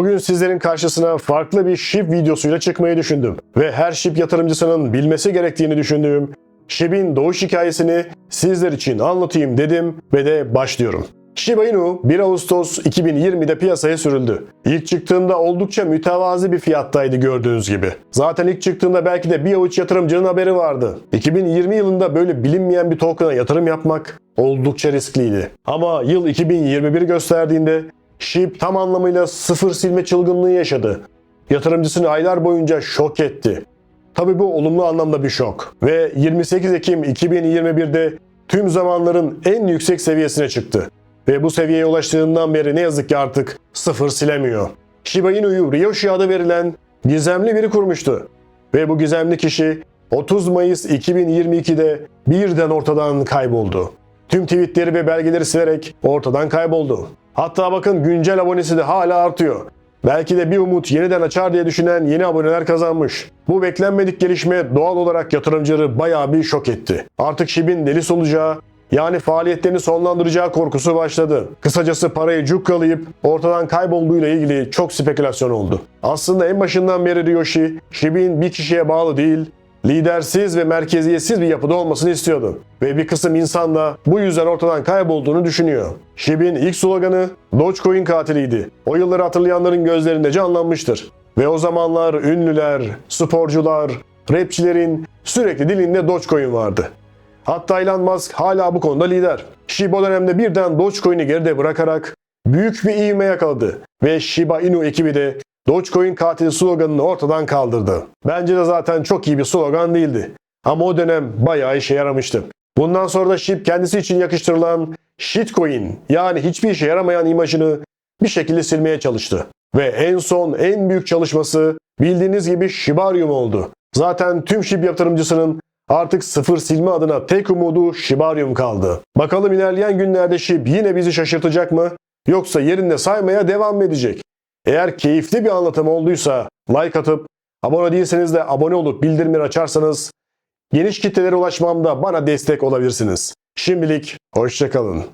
Bugün sizlerin karşısına farklı bir SHIB videosuyla çıkmayı düşündüm. Ve her SHIB yatırımcısının bilmesi gerektiğini düşündüğüm SHIB'in doğuş hikayesini sizler için anlatayım dedim ve de başlıyorum. Shiba Inu 1 Ağustos 2020'de piyasaya sürüldü. İlk çıktığında oldukça mütevazi bir fiyattaydı gördüğünüz gibi. Zaten ilk çıktığında belki de bir avuç yatırımcının haberi vardı. 2020 yılında böyle bilinmeyen bir token'a yatırım yapmak oldukça riskliydi. Ama yıl 2021 gösterdiğinde SHIB tam anlamıyla sıfır silme çılgınlığı yaşadı. Yatırımcısını aylar boyunca şok etti. Tabi bu olumlu anlamda bir şok. Ve 28 Ekim 2021'de tüm zamanların en yüksek seviyesine çıktı. Ve bu seviyeye ulaştığından beri ne yazık ki artık sıfır silemiyor. Shiba Inu'yu Ryoshi adı verilen gizemli biri kurmuştu. Ve bu gizemli kişi 30 Mayıs 2022'de birden ortadan kayboldu. Tüm tweetleri ve belgeleri silerek ortadan kayboldu. Hatta bakın güncel abonesi de hala artıyor. Belki de bir umut yeniden açar diye düşünen yeni aboneler kazanmış. Bu beklenmedik gelişme doğal olarak yatırımcıları bayağı bir şok etti. Artık Shib'in delis olacağı, yani faaliyetlerini sonlandıracağı korkusu başladı. Kısacası parayı cukkalayıp ortadan kaybolduğuyla ilgili çok spekülasyon oldu. Aslında en başından beri Ryoshi, Shib'in bir kişiye bağlı değil, lidersiz ve merkeziyetsiz bir yapıda olmasını istiyordu. Ve bir kısım insan da bu yüzden ortadan kaybolduğunu düşünüyor. Shib'in ilk sloganı Dogecoin katiliydi. O yılları hatırlayanların gözlerinde canlanmıştır. Ve o zamanlar ünlüler, sporcular, rapçilerin sürekli dilinde Dogecoin vardı. Hatta Elon Musk hala bu konuda lider. Shiba o dönemde birden Dogecoin'i geride bırakarak büyük bir ivme yakaladı ve Shiba Inu ekibi de Dogecoin katili sloganını ortadan kaldırdı. Bence de zaten çok iyi bir slogan değildi. Ama o dönem bayağı işe yaramıştı. Bundan sonra da SHIB kendisi için yakıştırılan shitcoin yani hiçbir işe yaramayan imajını bir şekilde silmeye çalıştı. Ve en son en büyük çalışması bildiğiniz gibi Shibarium oldu. Zaten tüm SHIB yatırımcısının Artık sıfır silme adına tek umudu Shibarium kaldı. Bakalım ilerleyen günlerde SHIB yine bizi şaşırtacak mı? Yoksa yerinde saymaya devam edecek? Eğer keyifli bir anlatım olduysa like atıp abone değilseniz de abone olup bildirimleri açarsanız geniş kitlelere ulaşmamda bana destek olabilirsiniz. Şimdilik hoşçakalın.